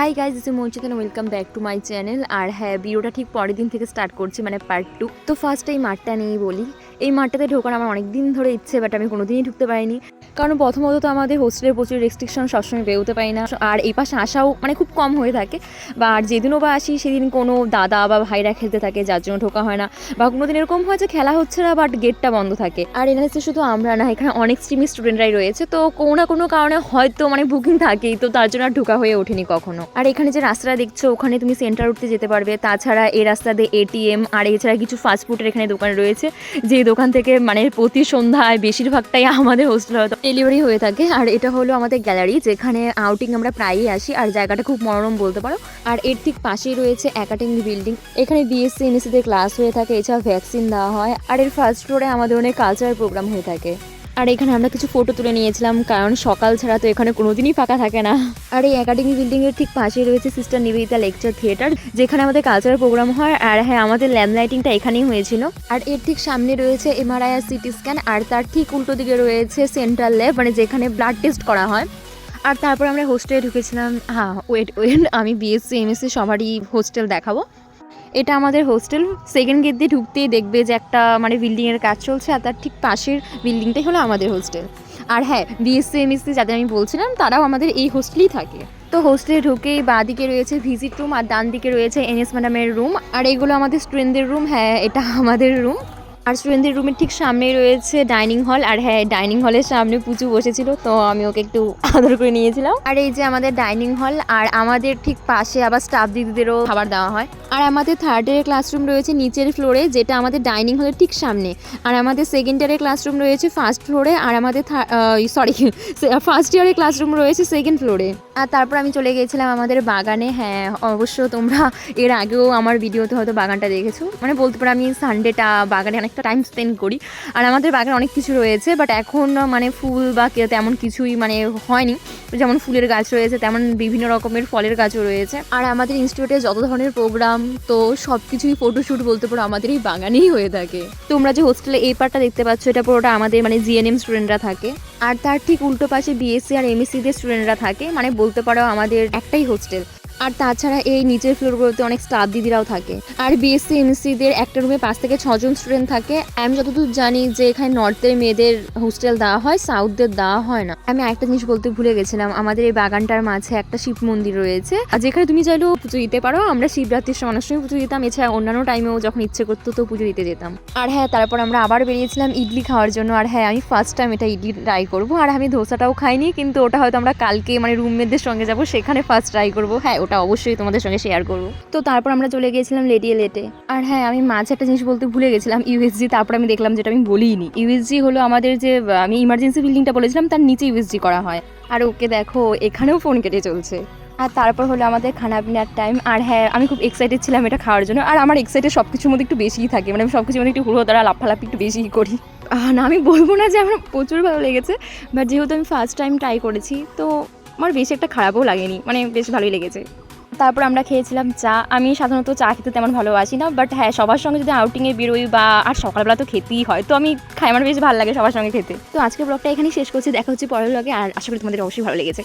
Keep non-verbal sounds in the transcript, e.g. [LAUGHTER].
Hi guys is Manchit welcome back to my channel আর হ্যাঁ ভিডিওটা ঠিক পরের দিন থেকে স্টার্ট করছি মানে পার্ট টু তো ফার্স্ট এই মাঠটা নিয়েই বলি। এই মাঠটাতে ঢোকার আমার অনেক দিন ধরে ইচ্ছে বাট আমি কোনোদিনই ঢুকতে পারিনি। কারণ প্রথমত তো আমাদের হোস্টেলের প্রচুর রেস্ট্রিকশন সবসময় বেরোতে পারি না। আর এই পাশে আসাও মানে খুব কম হয়ে থাকে। বা আর যেদিনও বা আসি, সেদিন কোনো দাদা বা ভাইরা খেলতে থাকে, যার জন্য ঢোকা হয় না। বা কোনো দিন এরকম হয় যে খেলা হচ্ছে না বাট গেটটা বন্ধ থাকে। আর এনএসএ শুধু আমরা না, এখানে অনেক স্ট্রিমি স্টুডেন্টরাই রয়েছে। তো কোনো না কোনো কারণে হয়তো মানে বুকিং থাকেই, তো তার জন্য আর ঢোকা হয়ে ওঠেনি কখনো। আর এখানে যে রাস্তাটা দেখছ, ওখানে তুমি সেন্টার উঠতে যেতে পারবে। তাছাড়া এই রাস্তা দিয়ে এটিএম আর এছাড়া কিছু ফাস্টফুডের এখানে দোকান রয়েছে। যে দোকান থেকে মানে প্রতি সন্ধ্যায় বেশিরভাগটাই আমাদের হোস্টেলে হয়তো ডেলিভারি হয়ে থাকে। আর এটা হলো আমাদের গ্যালারি যেখানে আউটিং আমরা প্রায়ই আসি। আর জায়গাটা খুব মনোরম বলতে পারো। আর এর ঠিক পাশেই রয়েছে একাডেমি বিল্ডিং এখানে বিএসসি এমএসসিতে ক্লাস হয়ে থাকে। এছাড়া ভ্যাকসিন দেওয়া হয়। আর এর ফার্স্ট ফ্লোরে আমাদের অনেক কালচারাল প্রোগ্রাম হয়ে থাকে। আর এখানে আমরা কিছু ফটো তুলে নিয়েছিলাম, কারণ সকাল ছাড়া তো এখানে কোনোদিনই ফাঁকা থাকে না। আর এই একাডেমি বিল্ডিং এর ঠিক পাশেই রয়েছে সিস্টার নিবেদিতা লেকচার থিয়েটার যেখানে আমাদের কালচারাল প্রোগ্রাম হয়, আর হ্যাঁ আমাদের ল্যাম্প লাইটিংটা এখানেই হয়েছিল। আর এর ঠিক সামনে রয়েছে এমআরআই আর সিটি স্ক্যান আর তার ঠিক উল্টো দিকে রয়েছে সেন্ট্রাল ল্যাব মানে যেখানে ব্লাড টেস্ট করা হয়। আর তারপর আমরা হোস্টেলে ঢুকেছিলাম। হ্যাঁ ওয়েট ওয়েট আমি বিএসসি এমএসসি সবারই হোস্টেল দেখাবো। এটা আমাদের হোস্টেল। সেকেন্ড গেট দিয়ে ঢুকতেই দেখবে যে একটা মানে বিল্ডিংয়ের কাজ চলছে আর তার ঠিক পাশের বিল্ডিংটাই হলো আমাদের হোস্টেল। আর হ্যাঁ বিএসসি এমএসসি যাদের আমি বলছিলাম, তারাও আমাদের এই হোস্টেলেই থাকে। তো হোস্টেলে ঢুকেই বাঁ দিকে রয়েছে ভিজিট রুম আর ডান দিকে রয়েছে এনএস ম্যাডামের রুম আর এগুলো আমাদের স্টুডেন্টদের রুম হ্যাঁ এটা আমাদের রুম আর স্টুডেন্টদের রুমের ঠিক সামনেই রয়েছে ডাইনিং হল আর হ্যাঁ ডাইনিং হলের সামনে পুজো বসেছিল, তো আমি ওকে একটু [LAUGHS] আদর করে নিয়েছিলাম। আর এই যে আমাদের ডাইনিং হল আর আমাদের ঠিক পাশে আবার স্টাফ দিদিদেরও খাবার দেওয়া হয়। আর আমাদের থার্ড ইয়ারের ক্লাসরুম রয়েছে নিচের ফ্লোরে যেটা আমাদের ডাইনিং হলের ঠিক সামনে। আর আমাদের সেকেন্ড ইয়ারের ক্লাসরুম রয়েছে ফার্স্ট ফ্লোরে আর আমাদের সরি ফার্স্ট ইয়ারের ক্লাসরুম রয়েছে সেকেন্ড ফ্লোরে আর তারপর আমি চলে গিয়েছিলাম আমাদের বাগানে হ্যাঁ অবশ্য তোমরা [LAUGHS] এর আগেও আমার ভিডিওতে হয়তো বাগানটা দেখেছ। মানে বলতে পারো আমি সানডেটা বাগানে অনেকটা টাইম স্পেন্ড করি। আর আমাদের বাগানে অনেক কিছু রয়েছে বাট এখন মানে ফুল বা তেমন কিছুই মানে হয়নি। যেমন ফুলের গাছ রয়েছে, তেমন বিভিন্ন রকমের ফলের গাছও রয়েছে। আর আমাদের ইনস্টিটিউটে যত ধরনের প্রোগ্রাম তো সব কিছুই ফটোশ্যুট বলতে পারো আমাদের এই বাগানেই হয়ে থাকে। তোমরা যে হোস্টেলে এই পার্টটা দেখতে পাচ্ছ, এটা পুরোটা আমাদের মানে জিএনএম স্টুডেন্টরা থাকে। আর তার ঠিক উল্টো পাশে বিএসসি আর এমএসসি দের স্টুডেন্টরা থাকে মানে বলতে পারো আমাদের একটাই হোস্টেল আর তাছাড়া এই নিচের ফ্লোরগুলোতে অনেক স্টাফ দিদিরাও থাকে। আর বিএসসি এমএসসিদের একটা রুমে পাঁচ থেকে ছজন স্টুডেন্ট থাকে। আমি যতদূর জানি যে এখানে নর্থের মেয়েদের হোস্টেল দেওয়া হয় সাউথদের দেওয়া হয় না। আমি একটা জিনিস বলতে ভুলে গেছিলাম, আমাদের এই বাগানটার মাঝে একটা শিব মন্দির রয়েছে। আর যেখানে তুমি চাইলেও পুজো দিতে পারো, আমরা শিবরাত্রির সময় অনেক সময় পুজো দিতাম, এছাড়া অন্যান্য টাইমেও যখন ইচ্ছে করতো তো পুজো দিতে যেতাম। আর হ্যাঁ তারপর আমরা আবার বেরিয়েছিলাম ইডলি খাওয়ার জন্য। আর হ্যাঁ আমি ফার্স্ট টাইম এটা ইডলি ট্রাই করব। আর আমি ধোসাটাও খাইনি, কিন্তু ওটা হয়তো আমরা কালকে মানে রুমমেটদের সঙ্গে যাব, সেখানে ফার্স্ট ট্রাই করব। হ্যাঁ ওটা অবশ্যই তোমাদের সঙ্গে শেয়ার করব। তো তারপর আমরা চলে গিয়েছিলাম লেডিয়ে লেটে আর হ্যাঁ আমি মাঝে একটা জিনিস বলতে ভুলে গেছিলাম ইউএসজি তারপর আমি দেখলাম যেটা আমি বলিনি। ইউএসজি হলো আমাদের যে, আমি ইমার্জেন্সি বিল্ডিংটা বলেছিলাম, তার নিচে ইউএসজি করা হয়। আর ওকে দেখো, এখানেও ফোন কেটে চলছে। আর তারপর হলো আমাদের খানা পিনার টাইম আর হ্যাঁ আমি খুব এক্সাইটেড ছিলাম এটা খাওয়ার জন্য। আর আমার এক্সাইটেড সব কিছুর মধ্যে একটু বেশিই থাকে। মানে আমি সব কিছুর মধ্যে একটু হুড়ো তারা লাফালাফি একটু বেশিই করি। না, আমি বলব না যে আমার প্রচুর ভালো লেগেছে। বাট যেহেতু আমি ফার্স্ট টাইম ট্রাই করেছি, তো আমার বেশি একটা খারাপও লাগেনি মানে বেশ ভালোই লেগেছে। তারপর আমরা খেয়েছিলাম চা, আমি সাধারণত চা খেতে তেমন ভালোবাসি না বাট হ্যাঁ সবার সঙ্গে যদি আউটিংয়ে বেরোই বা আর সকালবেলা তো খেতেই হয়, তো আমি খাই, আমার বেশ ভালো লাগে সবার সঙ্গে খেতে। তো আজকে ব্লগটা এখানেই শেষ করছি, দেখা হচ্ছে পরের ব্লগে আর আশা করি তোমাদের অবশ্যই ভালো লেগেছে।